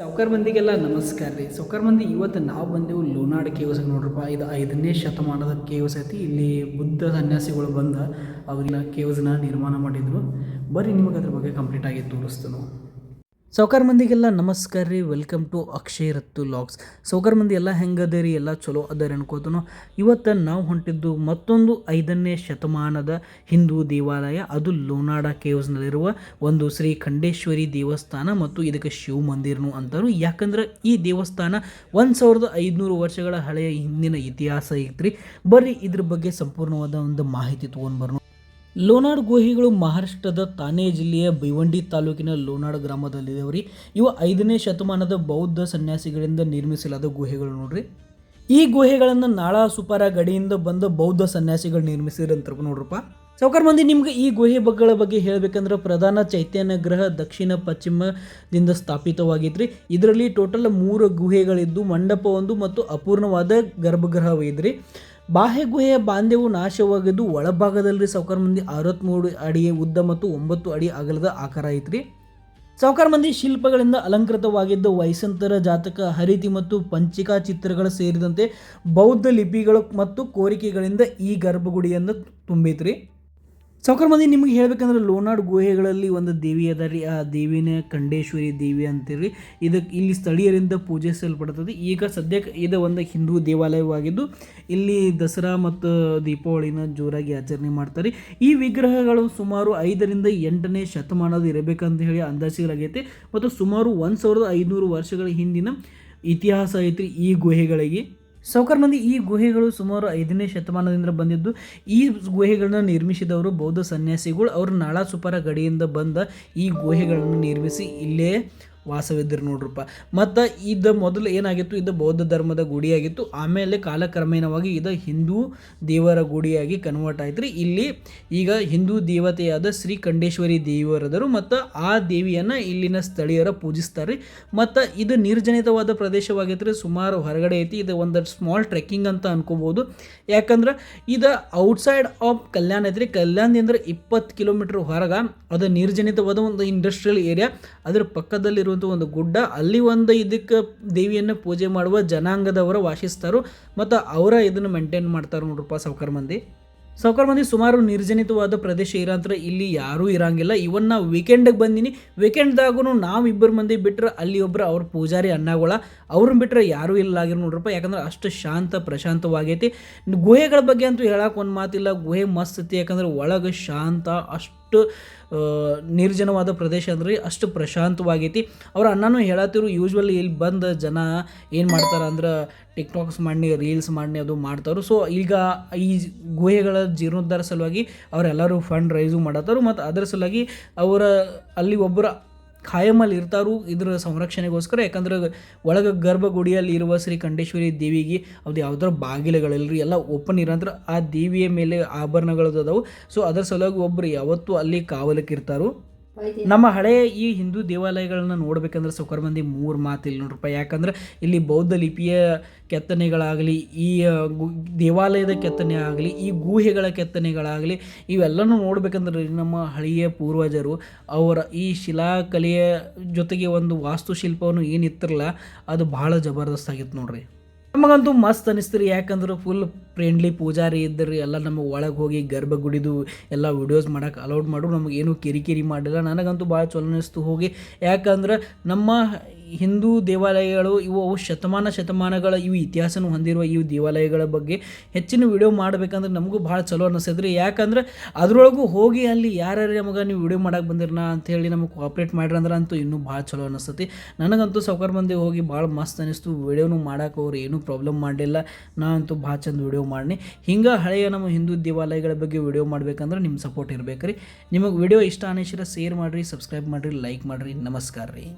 ಸಾವ್ಕಾರ ಮಂದಿಗೆಲ್ಲ ನಮಸ್ಕಾರ ರೀ. ಸೌಕರ್ ಮಂದಿ ಇವತ್ತು ನಾವು ಬಂದೆವು ಲೋನಾಡ್ ಕೇವ್ಸ್ ನೋಡ್ರಪ್ಪ. ಇದು ಐದನೇ ಶತಮಾನದ ಕೇವ್ಸ್ ಐತಿ. ಇಲ್ಲಿ ಬುದ್ಧ ಸನ್ಯಾಸಿಗಳು ಬಂದ. ಅವ್ರನ್ನ ಕೇವ್ಸ್ನ ನಿರ್ಮಾಣ ಮಾಡಿದ್ರು. ಬರೀ ನಿಮಗೆ ಅದ್ರ ಬಗ್ಗೆ ಕಂಪ್ಲೀಟ್ ಆಗಿ ತೋರಿಸ್ತು ಸಾವ್ಕಾರ ಮಂದಿಗೆಲ್ಲ ನಮಸ್ಕಾರ ರೀ welcome to Akshay Rattu logs ಸೌಕರ್ ಮಂದಿ ಎಲ್ಲ ಹೆಂಗದ ರೀ, ಎಲ್ಲ ಚಲೋ ಅದಾರ ಅನ್ಕೋತನೋ. ಇವತ್ತು ನಾವು ಹೊಂಟಿದ್ದು ಮತ್ತೊಂದು ಐದನೇ ಶತಮಾನದ ಹಿಂದೂ ದೇವಾಲಯ, ಅದು ಲೋನಾಡ ಕೇವ್ಸ್ನಲ್ಲಿರುವ ಒಂದು ಶ್ರೀ ಖಂಡೇಶ್ವರಿ ದೇವಸ್ಥಾನ ಮತ್ತು ಇದಕ್ಕೆ ಶಿವ ಮಂದಿರನು ಅಂತಾರು. ಯಾಕಂದ್ರೆ ಈ ದೇವಸ್ಥಾನ ಒಂದು ಸಾವಿರದ ಐದುನೂರು ವರ್ಷಗಳ ಹಳೆಯ ಹಿಂದಿನ ಇತಿಹಾಸ ಐತ್ರಿ. ಬರ್ರಿ ಇದ್ರ ಬಗ್ಗೆ ಸಂಪೂರ್ಣವಾದ ಒಂದು ಮಾಹಿತಿ ತೊಗೊಂಡ್ಬರ್ನು ಲೋನಾಡ್ ಗುಹೆಗಳು ಮಹಾರಾಷ್ಟ್ರದ ತಾನೇ ಜಿಲ್ಲೆಯ ಭಿವಂಡಿ ತಾಲೂಕಿನ ಲೋನಾಡ್ ಗ್ರಾಮದಲ್ಲಿದ್ದಾವ್ರಿ ಇವು ಐದನೇ ಶತಮಾನದ ಬೌದ್ಧ ಸನ್ಯಾಸಿಗಳಿಂದ ನಿರ್ಮಿಸಲಾದ ಗುಹೆಗಳು ನೋಡ್ರಿ. ಈ ಗುಹೆಗಳನ್ನು ನಾಳಾ ಸುಪಾರ ಗಡಿಯಿಂದ ಬಂದ ಬೌದ್ಧ ಸನ್ಯಾಸಿಗಳು ನಿರ್ಮಿಸಿರಂತ ನೋಡ್ರಪ್ಪ. ಸೌಕರ್ ಮಂದಿ, ನಿಮ್ಗೆ ಈ ಗುಹೆ ಬಗ್ಗಳ ಬಗ್ಗೆ ಹೇಳಬೇಕಂದ್ರೆ ಪ್ರಧಾನ ಚೈತನ್ಯ ಗ್ರಹ ದಕ್ಷಿಣ ಪಶ್ಚಿಮದಿಂದ ಸ್ಥಾಪಿತವಾಗಿದ್ರಿ ಇದರಲ್ಲಿ ಟೋಟಲ್ ಮೂರು ಗುಹೆಗಳಿದ್ದು, ಮಂಡಪ ಒಂದು ಮತ್ತು ಅಪೂರ್ಣವಾದ ಗರ್ಭಗೃಹವಿದ್ರಿ. ಬಾಹ್ಯ ಗುಹೆಯ ಬಾಂಧ್ಯವು ನಾಶವಾಗಿದ್ದು ಒಳಭಾಗದಲ್ಲಿ ಸಾವ್ಕಾರ ಮಂದಿ ಅರವತ್ತ್ಮೂರು ಅಡಿ ಉದ್ದ ಮತ್ತು ಒಂಬತ್ತು ಅಡಿ ಅಗಲದ ಆಕಾರ ಐತ್ರಿ. ಸಾವ್ಕಾರ ಮಂದಿ ಶಿಲ್ಪಗಳಿಂದ ಅಲಂಕೃತವಾಗಿದ್ದ ವೈಸಂತರ ಜಾತಕ, ಹರಿತಿ ಮತ್ತು ಪಂಚಿಕಾ ಚಿತ್ರಗಳು ಸೇರಿದಂತೆ ಬೌದ್ಧ ಲಿಪಿಗಳು ಮತ್ತು ಕೋರಿಕೆಗಳಿಂದ ಈ ಗರ್ಭಗುಡಿಯನ್ನು ತುಂಬೈತ್ರಿ. ಸಾವ್ಕಾರ ಮಂದಿ ನಿಮಗೆ ಹೇಳಬೇಕಂದ್ರೆ ಲೋನಾಡ್ ಗುಹೆಗಳಲ್ಲಿ ಒಂದು ದೇವಿ ಅದ ರೀ ಆ ದೇವಿನ ಖಂಡೇಶ್ವರಿ ದೇವಿ ಅಂತೀರಿ. ಇದಕ್ಕೆ ಇಲ್ಲಿ ಸ್ಥಳೀಯರಿಂದ ಪೂಜಿಸಲ್ಪಡುತ್ತದೆ ಈಗ ಸದ್ಯಕ್ಕೆ ಇದು ಒಂದು ಹಿಂದೂ ದೇವಾಲಯವಾಗಿದ್ದು, ಇಲ್ಲಿ ದಸರಾ ಮತ್ತು ದೀಪಾವಳಿನ ಜೋರಾಗಿ ಆಚರಣೆ ಮಾಡ್ತಾರೆ. ಈ ವಿಗ್ರಹಗಳು ಸುಮಾರು ಐದರಿಂದ ಎಂಟನೇ ಶತಮಾನದ ಇರಬೇಕಂತ ಹೇಳಿ ಅಂದಾಜಿಗಳಾಗೈತೆ ಮತ್ತು ಸುಮಾರು ಒಂದು ಸಾವಿರದ ಐದುನೂರು ವರ್ಷಗಳ ಹಿಂದಿನ ಇತಿಹಾಸ ಐತ್ರಿ ಈ ಗುಹೆಗಳಿಗೆ. ಸಾವ್ಕಾರ ಮಂದಿ ಈ ಗುಹೆಗಳು ಸುಮಾರು ಐದನೇ ಶತಮಾನದಿಂದ ಬಂದಿದ್ದು, ಈ ಗುಹೆಗಳನ್ನ ನಿರ್ಮಿಸಿದವರು ಬೌದ್ಧ ಸನ್ಯಾಸಿಗಳು. ಅವರು ನಾಳಾ ಸುಪಾರ ಗಡಿಯಿಂದ ಬಂದ ಈ ಗುಹೆಗಳನ್ನು ನಿರ್ಮಿಸಿ ಇಲ್ಲೇ ವಾಸವಿದ್ದರು ನೋಡ್ರಪ್ಪ. ಮತ್ತು ಇದು ಮೊದಲು ಏನಾಗಿತ್ತು? ಇದು ಬೌದ್ಧ ಧರ್ಮದ ಗುಡಿಯಾಗಿತ್ತು. ಆಮೇಲೆ ಕಾಲಕ್ರಮೇಣವಾಗಿ ಇದು ಹಿಂದೂ ದೇವರ ಗುಡಿಯಾಗಿ ಕನ್ವರ್ಟ್ ಆಯ್ತು ರೀ ಇಲ್ಲಿ ಈಗ ಹಿಂದೂ ದೇವತೆಯಾದ ಶ್ರೀ ಖಂಡೇಶ್ವರಿ ದೇವರದರು ಮತ್ತು ಆ ದೇವಿಯನ್ನು ಇಲ್ಲಿನ ಸ್ಥಳೀಯರ ಪೂಜಿಸ್ತಾರೆ ಮತ್ತು ಇದು ನಿರ್ಜನಿತವಾದ ಪ್ರದೇಶವಾಗೈತೆ ರೀ ಸುಮಾರು ಹೊರಗಡೆ ಐತಿ. ಇದು ಒಂದು ಸ್ಮಾಲ್ ಟ್ರೆಕ್ಕಿಂಗ್ ಅಂತ ಅನ್ಕೋಬೋದು. ಯಾಕಂದ್ರೆ ಇದು ಔಟ್ಸೈಡ್ ಆಫ್ ಕಲ್ಯಾಣ ಐತ್ರಿ. ಕಲ್ಯಾಣದಿಂದ ಇಪ್ಪತ್ತು ಕಿಲೋಮೀಟ್ರ್ ಹೊರಗೆ ಅದು ನಿರ್ಜನಿತವಾದ ಒಂದು ಇಂಡಸ್ಟ್ರಿಯಲ್ ಏರಿಯಾ ಅದರ ಪಕ್ಕದಲ್ಲಿರುವಂಥ ಒಂದು ಗುಡ್ಡ, ಅಲ್ಲಿ ಒಂದು ಇದಕ್ಕೆ ದೇವಿಯನ್ನು ಪೂಜೆ ಮಾಡುವ ಜನಾಂಗದವರು ವಾಸಿಸ್ತಾರೋ ಮತ್ತು ಅವರ ಇದನ್ನು ಮೇಂಟೈನ್ ಮಾಡ್ತಾರೆ ನೋಡ್ರಪ್ಪ ಸಾವ್ಕಾರ ಮಂದಿ. ಸೌಕರ್ ಮಂದಿ ಸುಮಾರು ನಿರ್ಜನಿತವಾದ ಪ್ರದೇಶ ಇರೋಂಥ ಇಲ್ಲಿ ಯಾರೂ ಇರಂಗಿಲ್ಲ. ಇವನ್ ನಾವು ವೀಕೆಂಡಿಗೆ ಬಂದೀನಿ. ವೀಕೆಂಡ್ದಾಗೂ ನಾವು ಇಬ್ಬರು ಮಂದಿ ಬಿಟ್ಟರೆ ಅಲ್ಲಿ ಒಬ್ಬರು ಅವ್ರ ಪೂಜಾರಿ ಅಣ್ಣಗಳ. ಅವ್ರನ್ನ ಬಿಟ್ಟರೆ ಯಾರೂ ಇಲ್ಲ ಆಗಿರೋ ನೋಡ್ರಪ್ಪ. ಯಾಕಂದ್ರೆ ಅಷ್ಟು ಶಾಂತ ಪ್ರಶಾಂತವಾಗೈತಿ. ಗುಹೆಗಳ ಬಗ್ಗೆ ಅಂತೂ ಹೇಳಕ್ಕೆ ಒಂದು ಮಾತಿಲ್ಲ. ಗುಹೆ ಮಸ್ತ್ ಐತಿ ಯಾಕಂದ್ರೆ ಒಳಗೆ ಶಾಂತ, ಅಷ್ಟು ಆ, ನಿರ್ಜನವಾದ ಪ್ರದೇಶ ಅಂದ್ರೆ ಅಷ್ಟು ಪ್ರಶಾಂತವಾಗೈತಿ. ಅವ್ರ ಅಣ್ಣನೂ ಹೇಳತ್ತಿರು ಯೂಶ್ವಲಿ ಇಲ್ಲಿ ಬಂದ ಜನ ಏನು ಮಾಡ್ತಾರೆ ಅಂದ್ರೆ ಟಿಕ್ಟಾಕ್ಸ್ ಮಾಡಿ ರೀಲ್ಸ್ ಮಾಡಿ ಅದು ಮಾಡ್ತಾರೆ. ಸೊ ಈಗ ಈ ಗುಹೆಗಳ ಜೀರ್ಣೋದ್ಧಾರ ಸಲುವಾಗಿ ಅವರೆಲ್ಲರೂ ಫಂಡ್ ರೈಸು ಮಾಡತ್ತಾರು ಮತ್ತು ಅದರ ಸಲುವಾಗಿ ಅವರ ಅಲ್ಲಿ ಒಬ್ಬರ ಖಾಯಮಲ್ಲಿ ಇರ್ತಾರು, ಇದ್ರ ಸಂರಕ್ಷಣೆಗೋಸ್ಕರ, ಯಾಕಂದ್ರೆ ಒಳಗೆ ಗರ್ಭಗುಡಿಯಲ್ಲಿ ಇರುವ ಶ್ರೀ ಖಂಡೇಶ್ವರಿ ದೇವಿಗೆ ಅದು ಯಾವ್ದಾರ ಬಾಗಿಲುಗಳಿಲ್ರಿ, ಎಲ್ಲ ಓಪನ್ ಇರಂದ್ರೆ ಆ ದೇವಿಯ ಮೇಲೆ ಆಭರಣಗಳು ಅದಾವು. ಸೊ ಅದರ ಸಲುವಾಗಿ ಒಬ್ಬರು ಯಾವತ್ತೂ ಅಲ್ಲಿ ಕಾವಲಕ್ಕೆ ಇರ್ತಾರು ನಮ್ಮ ಹಳೆಯ ಈ ಹಿಂದೂ ದೇವಾಲಯಗಳನ್ನ ನೋಡ್ಬೇಕಂದ್ರೆ ಸೌಕರ್ ಮಂದಿ ಮೂರು ಮಾತಿಲ್ಲ ನೋಡ್ರಪ್ಪ ಯಾಕಂದ್ರೆ ಇಲ್ಲಿ ಬೌದ್ಧ ಲಿಪಿಯ ಕೆತ್ತನೆಗಳಾಗಲಿ, ಈ ದೇವಾಲಯದ ಕೆತ್ತನೆ ಆಗಲಿ ಈ ಗುಹೆಗಳ ಕೆತ್ತನೆಗಳಾಗಲಿ, ಇವೆಲ್ಲನೂ ನೋಡ್ಬೇಕಂದ್ರೆ ನಮ್ಮ ಹಳೆಯ ಪೂರ್ವಜರು ಅವರ ಈ ಶಿಲಾಕಲೆಯ ಜೊತೆಗೆ ಒಂದು ವಾಸ್ತುಶಿಲ್ಪವನ್ನು ಏನಿತ್ತಿರಲ್ಲ ಅದು ಭಾಳ ಜಬರ್ದಸ್ತ್ ಆಗಿತ್ತು ನೋಡ್ರಿ. ನಮಗಂತೂ ಮಸ್ತ್ ಅನಿಸ್ತ್ರಿ, ಯಾಕಂದ್ರೆ ಫುಲ್ ಫ್ರೆಂಡ್ಲಿ ಪೂಜಾರಿ ಇದ್ದರು, ಎಲ್ಲ ನಮಗೆ ಒಳಗೆ ಹೋಗಿ ಗರ್ಭಗುಡಿದು ಎಲ್ಲ ವಿಡಿಯೋಸ್ ಮಾಡೋಕೆ ಅಲೌಡ್ ಮಾಡು ನಮಗೇನು ಕಿರಿಕಿರಿ ಮಾಡಿಲ್ಲ, ನನಗಂತೂ ಭಾಳ ಚಲೋ ಅನಿಸ್ತು ಹೋಗಿ. ಯಾಕಂದ್ರೆ ನಮ್ಮ ಹಿಂದೂ ದೇವಾಲಯಗಳು ಇವು ಅವು ಶತಮಾನ ಶತಮಾನಗಳ ಇವು ಇತಿಹಾಸನ ಹೊಂದಿರುವ ಈ ದೇವಾಲಯಗಳ ಬಗ್ಗೆ ಹೆಚ್ಚಿನ ವಿಡಿಯೋ ಮಾಡಬೇಕಂದ್ರೆ ನಮಗೂ ಭಾಳ ಚಲೋ ಅನಿಸ್ತದ್ರಿ ಯಾಕಂದ್ರೆ ಅದರೊಳಗೂ ಹೋಗಿ ಅಲ್ಲಿ ಯಾರ್ಯಾರು ನಮಗೆ ನೀವು ವಿಡಿಯೋ ಮಾಡಕ್ಕೆ ಬಂದಿರನ ಅಂಥೇಳಿ ನಮಗೆ ಕೋಆಪ್ರೇಟ್ ಮಾಡ್ರಿ ಅಂದ್ರೆ ಅಂತೂ ಇನ್ನೂ ಭಾಳ ಚಲೋ ಅನ್ನಿಸ್ತತಿ ನನಗಂತೂ ಸಾವ್ಕಾರ ಮಂದಿ ಹೋಗಿ ಭಾಳ ಮಸ್ತ್ ಅನ್ನಿಸ್ತು ವಿಡಿಯೋನು ಮಾಡೋಕೆ ಅವ್ರು ಏನೂ ಪ್ರಾಬ್ಲಮ್ ಮಾಡಲಿಲ್ಲ. ನಾನಂತೂ ಭಾಳ ಚಂದ ವಿಡಿಯೋ ಮಾಡಿನಿ. ಹಿಂಗೆ ಹಳೆಯ ನಮ್ಮ ಹಿಂದೂ ದೇವಾಲಯಗಳ ಬಗ್ಗೆ ವಿಡಿಯೋ ಮಾಡಬೇಕಂದ್ರೆ ನಿಮ್ಮ ಸಪೋರ್ಟ್ ಇರಬೇಕು ರೀ ನಿಮಗೆ ವಿಡಿಯೋ ಇಷ್ಟ ಅನಿಸಿರ ಶೇರ್ ಮಾಡಿರಿ ಸಬ್ಸ್ಕ್ರೈಬ್ ಮಾಡಿರಿ ಲೈಕ್ ಮಾಡಿರಿ. ನಮಸ್ಕಾರ ರೀ